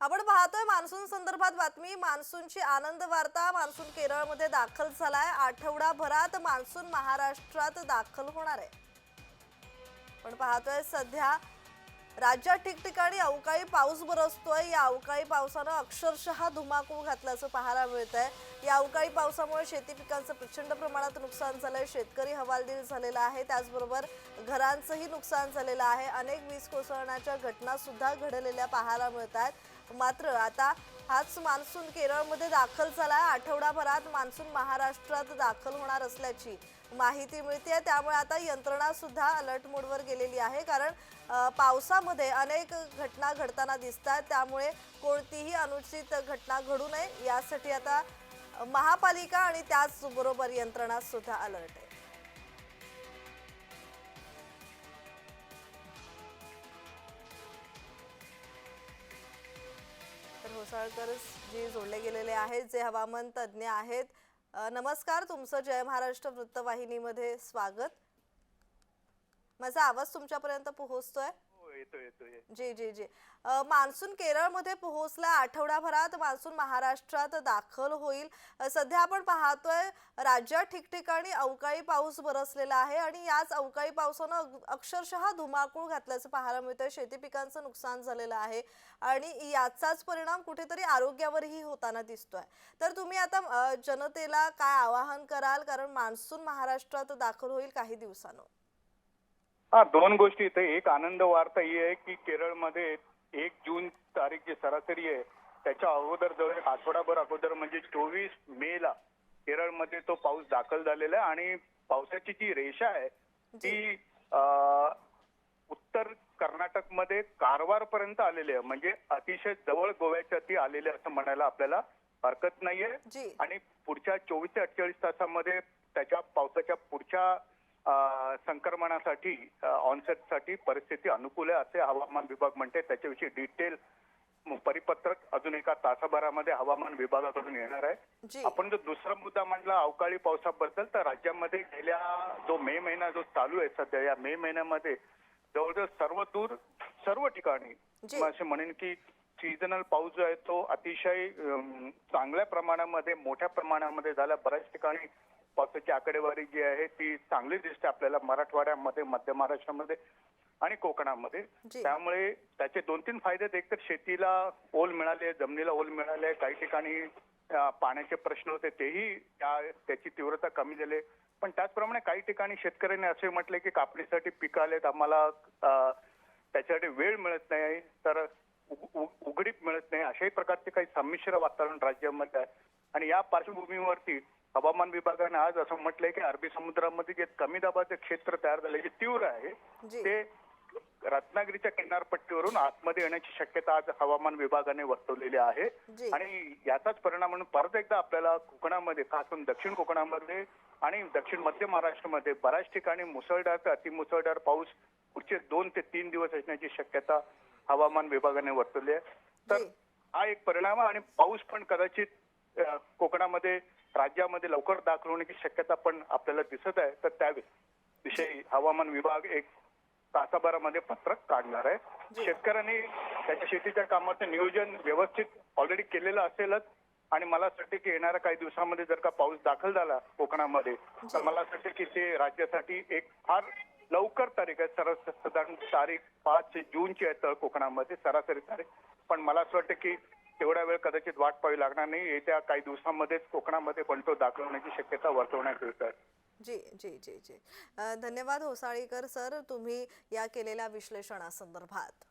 आपण पाहतोय मान्सून संदर्भात बातमी. मान्सूनची आनंद वार्ता मान्सून केरळमध्ये दाखल झालाय. आठवडाभरात मान्सून महाराष्ट्रात दाखल होणार आहे. पण पाहतोय सध्या राज्यात ठिकठिकाणी अवकाळी पाऊस बरसतोय. या अवकाळी पावसानं अक्षरशः धुमाकूळ घातल्याचं पाहायला मिळत आहे या अवकाळी पावसामुळे शेती पिकांचं प्रचंड प्रमाणात नुकसान झालंय. शेतकरी हवालदिल झालेला आहे. त्याचबरोबर घरांचंही नुकसान झालेलं आहे. अनेक वीज कोसळण्याच्या घटना सुद्धा घडलेल्या पाहायला मिळत आहेत मात्र आता हाच मान्सून केरळमध्ये दाखल झाला आठवडाभरात मान्सून महाराष्ट्रात दाखल होणार असल्याची माहिती मिळते त्यामुळे आता यंत्रणा सुद्धा अलर्ट मोडवर गेलेली आहे. कारण पावसामध्ये अनेक घटना घडताना दिसतात. त्यामुळे कोणतीही अनुचित घटना घडू नये. यासाठी आता महापालिका आणि त्याचबरोबर यंत्रणा सुद्धा अलर्ट आहे. तर जी जोडले गेलेले आहेत जे हवामान तज्ज्ञ आहेत नमस्कार तुमचं जय महाराष्ट्र वृत्तवाहिनीमध्ये स्वागत. माझा आवाज तुमच्यापर्यंत पोहोचतोय? येतो येतो जी जी जी. मान्सून केरळमध्ये पोहोचला. आठवडाभरात मान्सून महाराष्ट्रात दाखल होईल. सध्या आपण पाहतोय राज्यात ठिकठिकाणी अवकाळी पाऊस बरसलेला आहे आणि याच अवकाळी पावसानं अक्षरशः धुमाकूळ घातल्याचं पाहायला मिळतंय. शेती पिकांचं नुकसान झालेलं आहे आणि याचाच परिणाम कुठेतरी आरोग्यावरही होताना दिसतोय. तर तुम्ही आता जनतेला काय आवाहन कराल? कारण मान्सून महाराष्ट्रात दाखल होईल काही दिवसानं हा दोन गोष्टी इथे. एक आनंद वार्ता ही आहे की केरळमध्ये एक जून तारीख जी सरासरी आहे त्याच्या अगोदर जवळ आठवडाभर अगोदर म्हणजे चोवीस मे ला केरळमध्ये तो पाऊस दाखल झालेला आहे आणि पावसाची जी रेषा आहे ती उत्तर कर्नाटकमध्ये कारवार पर्यंत आलेली आहे. म्हणजे अतिशय जवळ गोव्याच्या ती आलेली असं म्हणायला आपल्याला हरकत नाहीये. आणि पुढच्या चोवीस ते अठ्ठेचाळीस तासामध्ये त्याच्या पावसाच्या पुढच्या संक्रमणासाठी ऑनसेटसाठी परिस्थिती अनुकूल आहे असे हवामान विभाग म्हणते. त्याच्याविषयी डिटेल परिपत्रक अजून एका तासाभरामध्ये हवामान विभागाकडून येणार आहे. आपण जो दुसरा मुद्दा मांडला अवकाळी पावसाबद्दल तर राज्यामध्ये गेल्या जो मे महिना जो चालू आहे सध्या या मे महिन्यामध्ये जवळजवळ सर्व दूर सर्व ठिकाणी असे म्हणेन की सीझनल पाऊस जो आहे तो अतिशय चांगल्या प्रमाणामध्ये मोठ्या प्रमाणामध्ये झाला. बऱ्याच ठिकाणी पावसाची आकडेवारी जी आहे ती चांगली दिसते आपल्याला मराठवाड्यामध्ये मध्य महाराष्ट्रामध्ये आणि कोकणामध्ये. त्यामुळे त्याचे दोन तीन फायदे आहेत. एक तर शेतीला ओल मिळाले जमिनीला ओल मिळाले काही ठिकाणी पाण्याचे प्रश्न होते तेही त्या- त्याची तीव्रता कमी झाली पण त्याचप्रमाणे काही ठिकाणी शेतकऱ्यांनी असे म्हटले की कापणीसाठी पिकं आलेत आम्हाला त्याच्यासाठी वेळ मिळत नाही तर उघडीप मिळत नाही. अशाही प्रकारचे काही संमिश्र वातावरण राज्यामध्ये आहे. आणि या पार्श्वभूमीवरती हवामान विभागाने आज असं म्हटलंय की अरबी समुद्रामध्ये जे कमी दाबाचे क्षेत्र तयार झाले जे तीव्र आहे. ते रत्नागिरीच्या किनारपट्टीवरून आतमध्ये येण्याची शक्यता आज हवामान विभागाने वर्तवलेली आहे. आणि याचाच परिणाम म्हणून परत एकदा आपल्याला कोकणामध्ये खास करून दक्षिण कोकणामध्ये आणि दक्षिण मध्य महाराष्ट्रामध्ये बऱ्याच ठिकाणी मुसळधार ते अतिमुसळधार पाऊस पुढचे दोन ते तीन दिवस असण्याची शक्यता हवामान विभागाने वर्तवली आहे तर. हा एक परिणाम आहे आणि पाऊस पण कदाचित कोकणामध्ये राज्यामध्ये लवकर दाखल होण्याची शक्यता पण आपल्याला दिसत आहे. तर त्या विषयी हवामान विभाग एक तासाभरामध्ये पत्रक काढणार आहे. शेतकऱ्यांनी त्याच्या शेतीच्या कामाचं नियोजन व्यवस्थित ऑलरेडी केलेलं असेलच. आणि मला असं वाटतं की येणाऱ्या काही दिवसामध्ये जर का पाऊस दाखल झाला कोकणामध्ये तर. मला असं वाटतं की ते राज्यासाठी एक फार लवकर तारीख आहे. सर साधारण तारीख पाच जूनची आहे तर कोकणामध्ये सरासरी तारीख. पण मला असं वाटतं की तेवढा वेळ कदाचित वाट पाहावी लागणार नाही. येत्या काही दिवसांमध्येच कोकणामध्ये पण तो दाखल होण्याची शक्यता वर्तवण्यात येत आहे जी जी जी जी. धन्यवाद होसाळीकर सर. तुम्ही या केलेल्या विश्लेषणासंदर्भात.